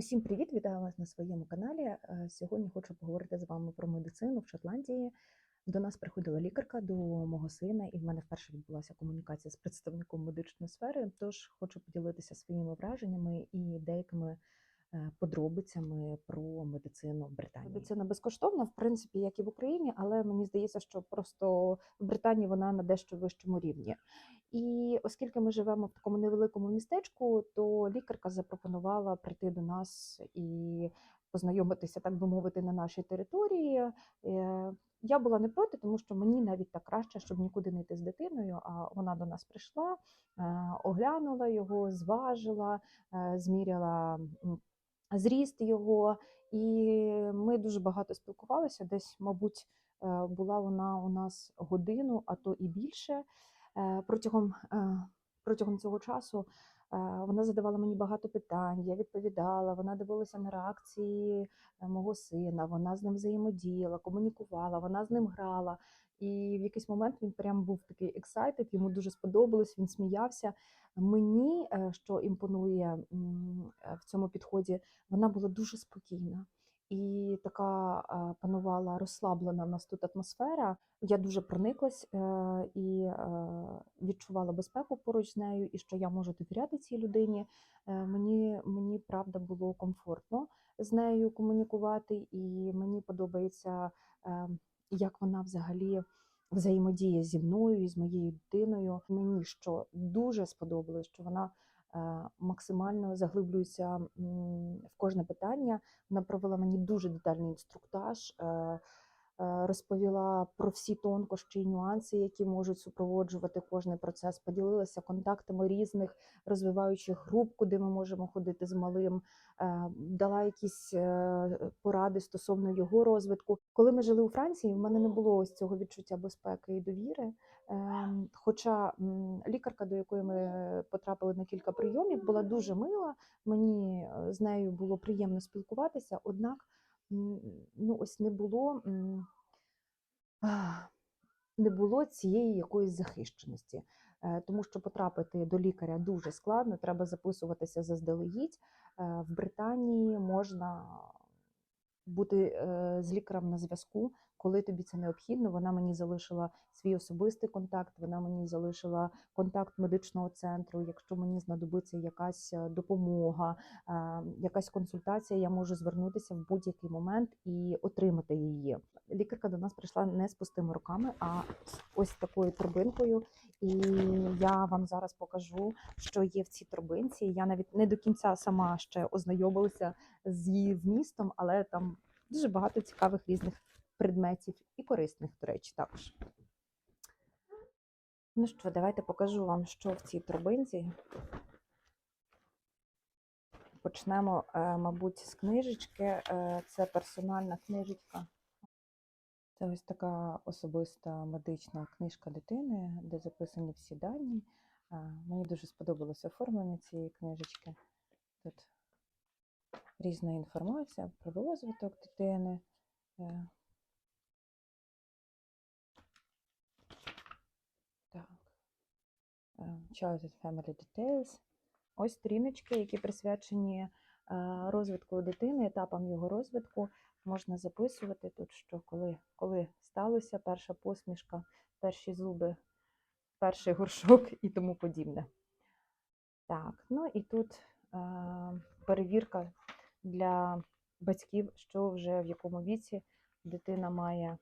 Усім привіт! Вітаю вас на своєму каналі. Е, Сьогодні хочу поговорити з вами про медицину в Шотландії. До нас приходила лікарка до мого сина, і в мене вперше відбулася комунікація з представником медичної сфери. Тож хочу поділитися своїми враженнями і деякими подробицями про медицину в Британії. Медицина безкоштовна, в принципі, як і в Україні, але мені здається, що просто в Британії вона на дещо вищому рівні. І оскільки ми живемо в такому невеликому містечку, то лікарка запропонувала прийти до нас і познайомитися, так би мовити, на нашій території. Е, Я була не проти, тому що мені навіть так краще, щоб нікуди не йти з дитиною. А вона до нас прийшла, е, оглянула його, зважила, е, зміряла зріст його, і ми дуже багато спілкувалися. Десь, мабуть, е, була вона у нас годину, а то і більше. Е, Протягом, е, протягом цього часу вона задавала мені багато питань, я відповідала, вона дивилася на реакції е, мого сина, вона з ним взаємодіяла, комунікувала, вона з ним грала. І в якийсь момент він прям був такий ексайтед, йому дуже сподобалось, він сміявся. Мені, е, що імпонує е, в цьому підході, вона була дуже спокійна. І така е, панувала розслаблена в нас тут атмосфера. Я дуже прониклась е, і е, відчувала безпеку поруч з нею, і що я можу довіряти цій людині. Мені, мені правда було комфортно з нею комунікувати, і мені подобається, як вона взагалі взаємодіє зі мною і з моєю дитиною. Мені що дуже сподобалось, що вона максимально заглиблюється в кожне питання. Вона провела мені дуже детальний інструктаж. е, е, Розповіла про всі тонкощі і нюанси, які можуть супроводжувати кожний процес. Поділилася контактами різних розвиваючих груп, куди ми можемо ходити з малим. е, Дала якісь е, поради стосовно його розвитку. Коли ми жили у Франції, в мене не було ось цього відчуття безпеки і довіри. Ем, Хоча лікарка, до якої ми потрапили на кілька прийомів, була дуже мила. Мені е, з нею було приємно спілкуватися, однак ну ось не було. Не було цієї якоїсь захищеності, Е, тому що потрапити до лікаря дуже складно, треба записуватися заздалегідь. Е, В Британії можна бути е, з лікарем на зв'язку, коли тобі це необхідно. Вона мені залишила свій особистий контакт, вона мені залишила контакт медичного центру. Якщо мені знадобиться якась е, допомога, е, якась консультація, я можу звернутися в будь-який момент і отримати її. Лікарка до нас прийшла не з пустими руками, а ось такою торбинкою. І я вам зараз покажу, що є в цій торбинці. Я навіть не до кінця сама ще ознайомилася з її вмістом, але там дуже багато цікавих різних предметів і корисних, до речі, також. Ну що, давайте покажу вам, що в цій торбинці. Почнемо, е, мабуть, з книжечки. Е, Це персональна книжечка. Це ось така особиста медична книжка дитини, де записані всі дані. Е, Мені дуже сподобалося оформлення цієї книжечки. Тут різна інформація про розвиток дитини. Е, Так. Childhood Family Details. Ось сторіночки, які присвячені е, розвитку дитини, етапам його розвитку. Можна записувати тут, що коли, коли сталося перша посмішка, перші зуби, перший горшок і тому подібне. Так, ну і тут е, перевірка для батьків, що вже в якому віці дитина має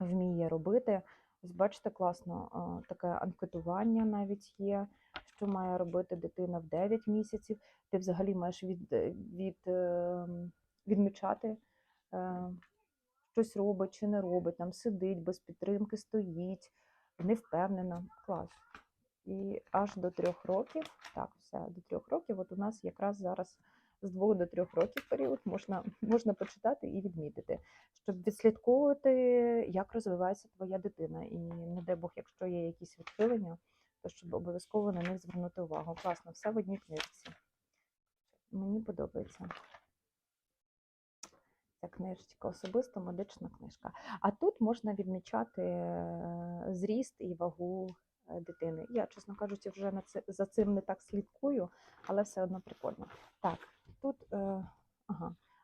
вміє робити. Ось бачите, класно, таке анкетування навіть є, що має робити дитина в 9 місяців. Ти взагалі маєш від, від, е, відмічати, е, щось робить чи не робить, там сидить, без підтримки стоїть, не впевнена. Клас. І аж до трьох років, так, все, до трьох років, от у нас якраз зараз з двох до трьох років період можна, можна почитати і відмітити, щоб відслідковувати, як розвивається твоя дитина. І не дай Бог, якщо є якісь відхилення, то щоб обов'язково на них звернути увагу. Класно, все в одній книжці. Мені подобається. Ця книжечка, особисто медична книжка. А тут можна відмічати е, зріст і вагу е, дитини. Я, чесно кажучи, вже на це, за цим не так слідкую, але все одно прикольно. Так, тут е,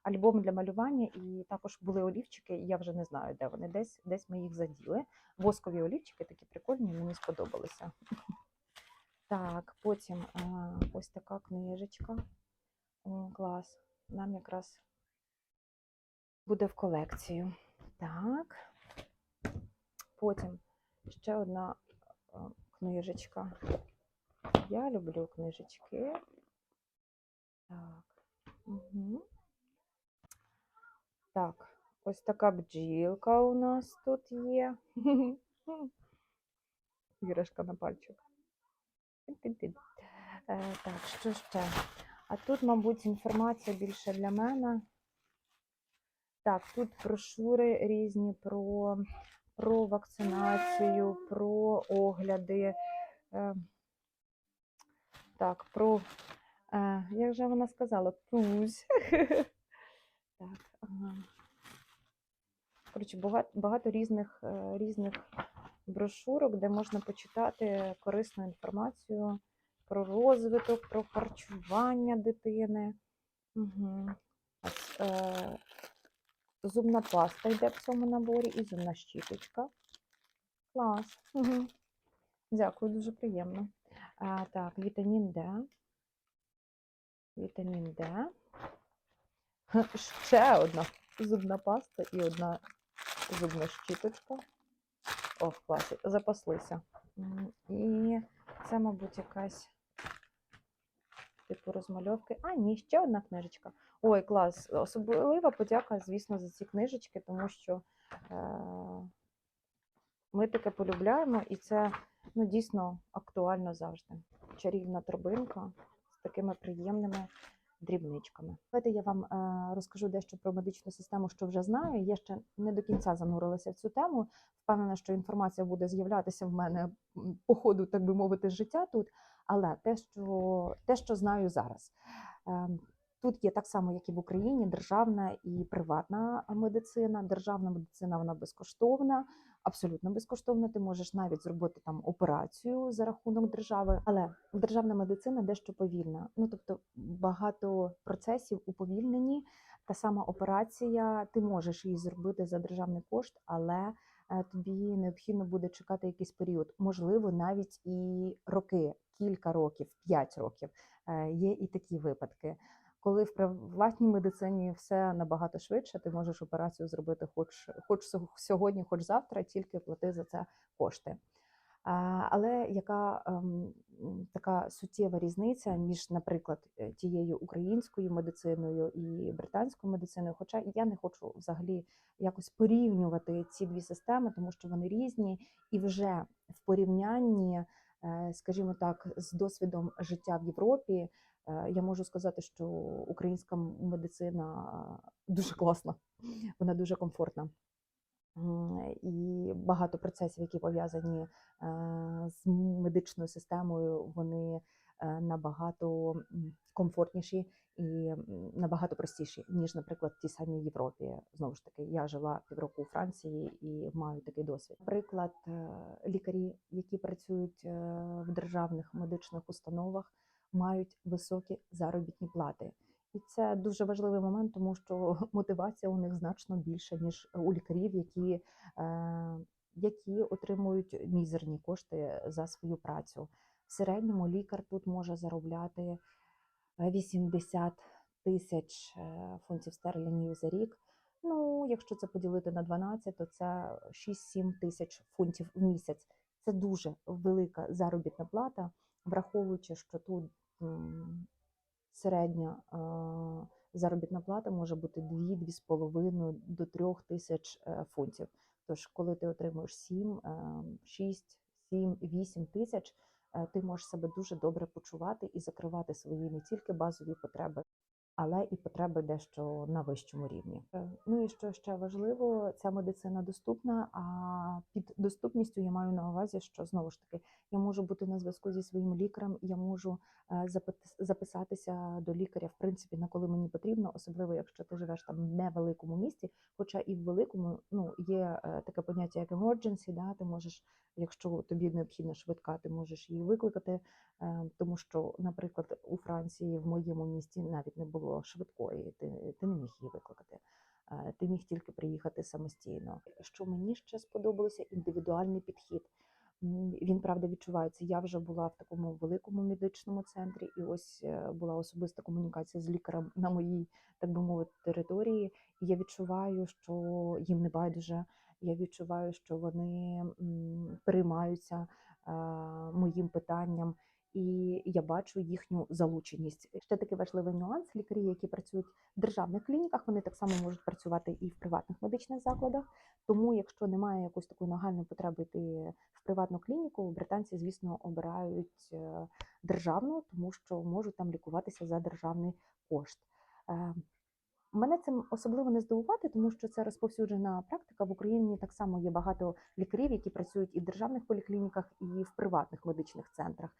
альбом для малювання, і також були олівчики. Я вже не знаю, де вони. Десь десь ми їх заділи. Воскові олівчики такі прикольні, мені сподобалися. Так, потім а, ось така книжечка. О, клас. Нам якраз буде в колекцію. Так. Потім ще одна а, книжечка. Я люблю книжечки. Так. Угу. Так, ось така бджілка у нас тут є. Іграшка на пальчик. Е, так, що ще? А тут, мабуть, інформація більше для мене. Так, тут брошури різні про, про вакцинацію, про огляди. Е, так, про, е, як же вона сказала, пусь. Так. Коротше, багато, багато різних, е, різних брошурок, де можна почитати корисну інформацію про розвиток, про харчування дитини. Угу. Зубна паста йде в цьому наборі і зубна щіточка. Клас. Угу. Дякую, дуже приємно. А, так, вітамін Д. Вітамін Д. Ще одна зубна паста і одна зубна щіточка. О, в класі, запаслися. І це, мабуть, якась типу розмальовки. А, ні, ще одна книжечка. Ой, клас. Особлива подяка, звісно, за ці книжечки, тому що е- ми таке полюбляємо, і це ну, дійсно актуально завжди. Чарівна торбинка такими приємними дрібничками. Давайте я вам е, розкажу дещо про медичну систему, що вже знаю. Я ще не до кінця занурилася в цю тему. Впевнена, що інформація буде з'являтися в мене по ходу, так би мовити, життя тут. Але те, що, те, що знаю зараз. Тут є так само, як і в Україні, державна і приватна медицина. Державна медицина вона безкоштовна, абсолютно безкоштовна. Ти можеш навіть зробити там операцію за рахунок держави, але державна медицина дещо повільна. Ну тобто багато процесів уповільнені. Та сама операція, ти можеш її зробити за державний кошт, але е, тобі необхідно буде чекати якийсь період, можливо, навіть і роки, кілька років, п'ять років. Е, Є і такі випадки. Коли в приватній медицині все набагато швидше, ти можеш операцію зробити хоч, хоч сьогодні, хоч завтра, тільки плати за це кошти. Але яка ем, така суттєва різниця між, наприклад, е, тією українською медициною і британською медициною? Хоча я не хочу взагалі якось порівнювати ці дві системи, тому що вони різні, і вже в порівнянні, е, скажімо так, з досвідом життя в Європі, я можу сказати, що українська медицина е, дуже класна, вона дуже комфортна. І багато процесів, які пов'язані е, з медичною системою, вони е, набагато комфортніші і набагато простіші, ніж, наприклад, в тій самій Європі. Знову ж таки, я жила півроку у Франції і маю такий досвід. Наприклад, е, лікарі, які працюють е, в державних медичних установах, мають високі заробітні плати. І це дуже важливий момент, тому що мотивація у них значно більша, ніж у лікарів, які, е, які отримують мізерні кошти за свою працю. В середньому лікар тут може заробляти е, 80 тисяч е, фунтів стерлінгів за рік. Ну, якщо це поділити на 12, то це 6-7 тисяч фунтів в місяць. Це дуже велика заробітна плата, враховуючи, що тут середня е, заробітна плата може бути 2-2,5 до 3 тисяч е, фунтів. Тож, коли ти отримуєш 7, е, 6, 7, 8 тисяч, е, ти можеш себе дуже добре почувати і закривати свої не тільки базові потреби, але і потреби дещо на вищому рівні. Е, Ну і що ще важливо, ця медицина доступна. А під доступністю я маю на увазі, що знову ж таки я можу бути на зв'язку зі своїм лікарем, я можу е, записатися до лікаря, в принципі, на коли мені потрібно, особливо якщо ти живеш там в невеликому місті. Хоча і в великому ну є е, таке поняття як emergency, да, ти можеш, якщо тобі необхідна швидка, ти можеш її викликати. Тому що, наприклад, у Франції в моєму місті навіть не було було швидкої, ти, ти не міг її викликати. Е, Ти міг тільки приїхати самостійно. Що мені ще сподобалося, індивідуальний підхід. Він правда відчувається. Я вже була в такому великому медичному центрі, і ось е, була особиста комунікація з лікарем на моїй, так би мовити, території. І я відчуваю, що їм не байдуже. Я відчуваю, що вони м, переймаються е, моїм питанням, і я бачу їхню залученість. Ще такий важливий нюанс: лікарі, які працюють в державних клініках, вони так само можуть працювати і в приватних медичних закладах. Тому, якщо немає якоїсь такої нагальної потреби йти в приватну клініку, британці, звісно, обирають е, державну, тому що можуть там лікуватися за державний кошт. Е, Мене цим особливо не здивувати, тому що це розповсюджена практика. В Україні так само є багато лікарів, які працюють і в державних поліклініках, і в приватних медичних центрах.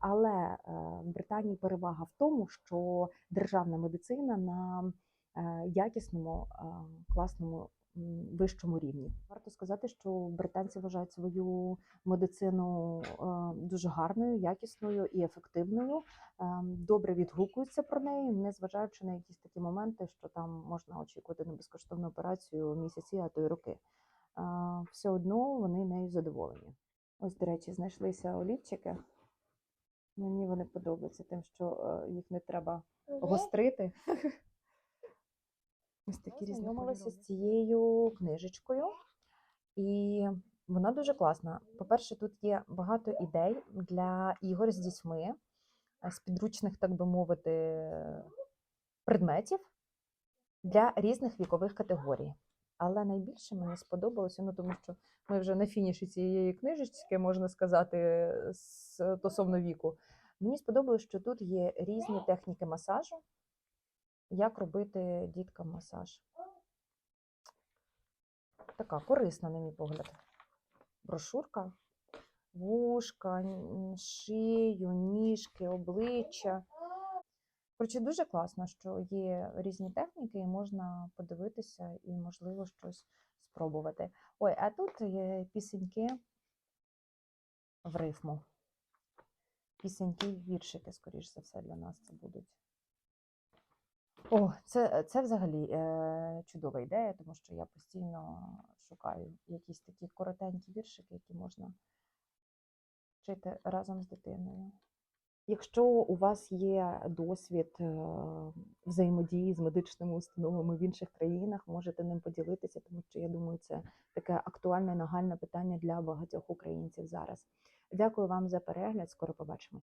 Але е, в Британії перевага в тому, що державна медицина на е, якісному, е, класному вищому рівні. Варто сказати, що британці вважають свою медицину дуже гарною, якісною і ефективною добре відгукуються про неї, незважаючи на якісь такі моменти, що там можна очікувати на безкоштовну операцію місяці, а то й роки. Все одно вони нею задоволені. Ось, до речі, знайшлися олівчики. Мені вони подобаються тим, що е, їх не треба гострити. Ось такі знайомилася з цією книжечкою, і вона дуже класна. По-перше, тут є багато ідей для ігор з дітьми, е, з підручних, так би мовити, предметів для різних вікових категорій. Але найбільше мені сподобалося, ну тому що ми вже на фініші цієї книжечки, можна сказати, стосовно віку. Мені сподобалось, що тут є різні техніки масажу, як робити діткам масаж. Така корисна, на мій погляд. Брошурка, вушка, шию, ніжки, обличчя. Коротше, дуже класно, що є різні техніки, і можна подивитися і, можливо, щось спробувати. Ой, а тут є пісеньки в рифму. Пісеньки, віршики, скоріш за все, для нас це будуть. О, це, це взагалі е, чудова ідея, тому що я постійно шукаю якісь такі коротенькі віршики, які можна вчити разом з дитиною. Якщо у вас є досвід е, взаємодії з медичними установами в інших країнах, можете ним поділитися, тому що я думаю, це таке актуальне нагальне питання для багатьох українців зараз. Дякую вам за перегляд. Скоро побачимо.